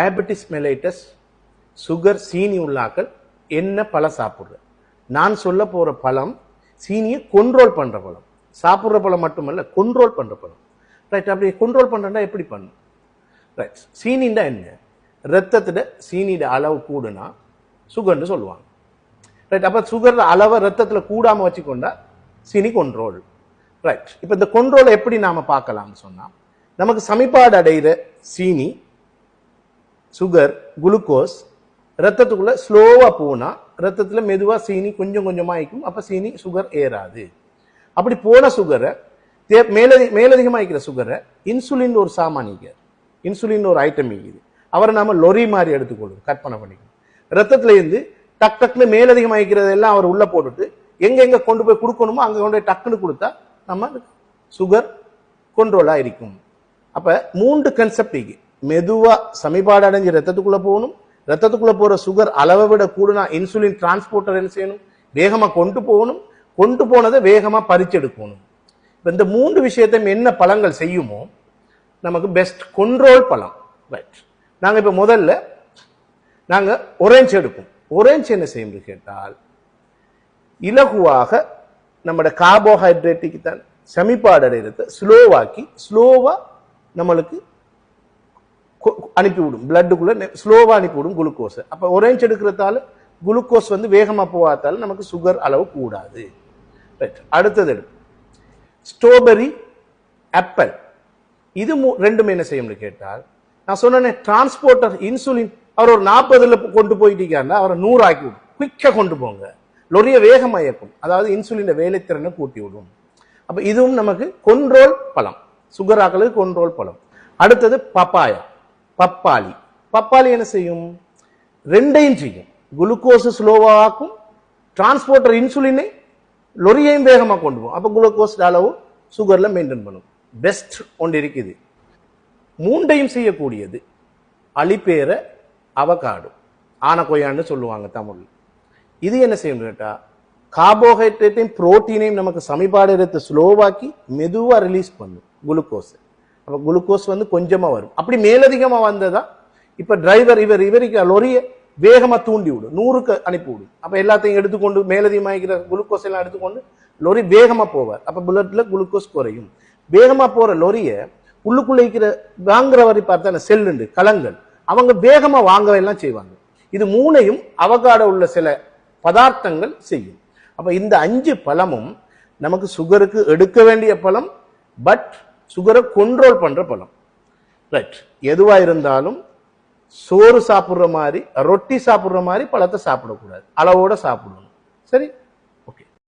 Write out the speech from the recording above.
Diabetes mellitus sugar சீனி உள்ளாக்கள் என்ன பழம் சாப்பிட்ற நான் சொல்ல போகிற பழம் சீனியை கொண்ட்ரோல் பண்ணுற பழம். சாப்பிட்ற பழம் மட்டுமல்ல கொண்ட்ரோல் பண்ணுற பழம். ரைட் அப்படி கொண்ட்ரோல் பண்றா எப்படி பண்ணும்? ரைட் சீனின்னா என்ன? ரத்தத்தில் சீனியோட அளவு கூடுனா சுகர்னு சொல்லுவாங்க. ரைட் அப்போ சுகர் அளவை ரத்தத்தில் கூடாமல் வச்சுக்கொண்டா சீனி கொண்ட்ரோல் ரைட் இப்போ இந்த கொண்ட்ரோலை எப்படி நாம் பார்க்கலாம்னு சொன்னால் நமக்கு சமிபாடு அடைகிற சீனி சுகர் குளுக்கோஸ் ரத்தத்துக்குள்ள ஸ்லோவாக போனால் ரத்தத்தில் மெதுவாக சீனி கொஞ்சம் கொஞ்சமாக ஆயிக்கும். அப்போ சீனி சுகர் ஏறாது. அப்படி போன சுகரை தே மேலதி மேலதிகமாகிக்கிற சுகரை இன்சுலின் ஒரு சாமானிக்க இன்சுலின் ஒரு ஐட்டம் இருக்குது அவரை நாம் லொரி மாதிரி எடுத்துக்கொள்ளும் கற்பனை பண்ணிக்கணும். ரத்தத்துலேருந்து டக் டக்குன்னு மேலதிகமாகிக்கிறது எல்லாம் அவர் உள்ளே போட்டுட்டு எங்கே எங்கே கொண்டு போய் கொடுக்கணுமோ அங்கே கொண்டு போய் டக்குன்னு கொடுத்தா நம்ம சுகர் கண்ட்ரோலாக இருக்கும். அப்போ மூன்று கன்செப்ட் இருக்குது மெதுவா சமிபாடு அடைஞ்சு ரத்தத்துக்குள்ள போகணும். ரத்தத்துக்குள்ள போற சுகர் அளவை விட கூடுனா இன்சுலின் டிரான்ஸ்போர்ட்டர் என்ன செய்யணும்? வேகமா கொண்டு போகணும். கொண்டு போனதை வேகமா பறிச்செடுக்கணும். இப்போ இந்த மூன்று விஷயத்தையும் என்ன பழங்கள் செய்யுமோ நமக்கு பெஸ்ட் கொண்ட்ரோல் பழம். ரைட் நாங்கள் இப்போ முதல்ல நாங்கள் ஒரேஞ்ச் எடுப்போம். ஒரேஞ்ச் என்ன செய்யும் கேட்டால் இலகுவாக நம்மளோட கார்போஹைட்ரேட்டுக்கு தான் செமிப்பாடு அடைகிறத ஸ்லோவாக்கி ஸ்லோவாக நம்மளுக்கு அனுப்பிவிடும். பிளட்டுக்குள்ளே ஸ்லோவாக அனுப்பிவிடும் குளுக்கோஸ் அப்போ ஒரேஞ்ச் எடுக்கிறதால குளுக்கோஸ் வந்து வேகமாக போகாதால நமக்கு சுகர் அளவு கூடாது. ரைட் அடுத்தது எடுப்போம் ஸ்ட்ராபெரி ஆப்பிள் இது மூ- ரெண்டுமே என்ன செய்யும்னு கேட்டால் நான் சொன்னேனே டிரான்ஸ்போர்ட்டர் இன்சுலின் அவர் ஒரு நாற்பதுல கொண்டு போயிட்டீங்கன்னா அவரை நூறு ஆக்கி விடும் குயிக்காக கொண்டு போங்க. லொரிய வேகமாக இயக்கும். அதாவது இன்சுலின் வேலைத்திறனை கூட்டி விடும் அப்போ இதுவும் நமக்கு கொண்ட்ரோல் பழம். சுகர் ஆக்களுக்கு கொன்ட்ரோல் பழம். அடுத்தது பப்பாயா பப்பாளி. பப்பாளி என்ன செய்யும்? ரெண்டையும் செய்யும். குளுக்கோஸ் ஸ்லோவா டிரான்ஸ்போர்ட்டர் இன்சுலினை லொரியையும் வேகமாக கொண்டு போகும். அப்போ குளுக்கோஸ் அளவு சுகரில் மெயின்டைன் பண்ணும். பெஸ்ட் ஒன்று இருக்குது. மூண்டையும் செய்யக்கூடியது அழிப்பேர அவகாடு ஆன கொய்யான்னு சொல்லுவாங்க தமிழ் இது என்ன செய்யும் கேட்டால் கார்போஹைட்ரேட்டையும் புரோட்டீனையும் நமக்கு சமிபாடு எடுத்து ஸ்லோவாக்கி மெதுவாக ரிலீஸ் பண்ணும் குளுக்கோஸை. அப்போ குளுக்கோஸ் வந்து கொஞ்சமாக வரும். அப்படி மேலதிகமாக வந்ததா? இப்போ டிரைவர் இவர் இவருக்கு லொரியை வேகமாக தூண்டி விடும். நூறுக்கு அனுப்பி விடும். அப்போ எல்லாத்தையும் எடுத்துக்கொண்டு மேலதிகமாகிற குளுக்கோஸ் எல்லாம் எடுத்துக்கொண்டு லொரி வேகமாக போவார். அப்போ புல்லட்டில் குளுக்கோஸ் குறையும். வேகமாக போகிற லொரியை உள்ளுக்குள்ளே இருக்கிற வாங்குறவரை பார்த்தா செல்லுண்டு கலங்கள். அவங்க வேகமாக வாங்கவெல்லாம் செய்வாங்க. இது மூணையும் அவகாட உள்ள சில பதார்த்தங்கள் செய்யும். அப்போ இந்த அஞ்சு பழமும் நமக்கு சுகருக்கு எடுக்க வேண்டிய பழம் பட் சுகரை கண்ட்ரோல் பண்ணுற பழம். ரைட் எதுவாக இருந்தாலும் சோறு சாப்பிட்ற மாதிரி ரொட்டி சாப்பிட்ற மாதிரி பழத்தை சாப்பிடக்கூடாது. அளவோட சாப்பிடணும். சரி?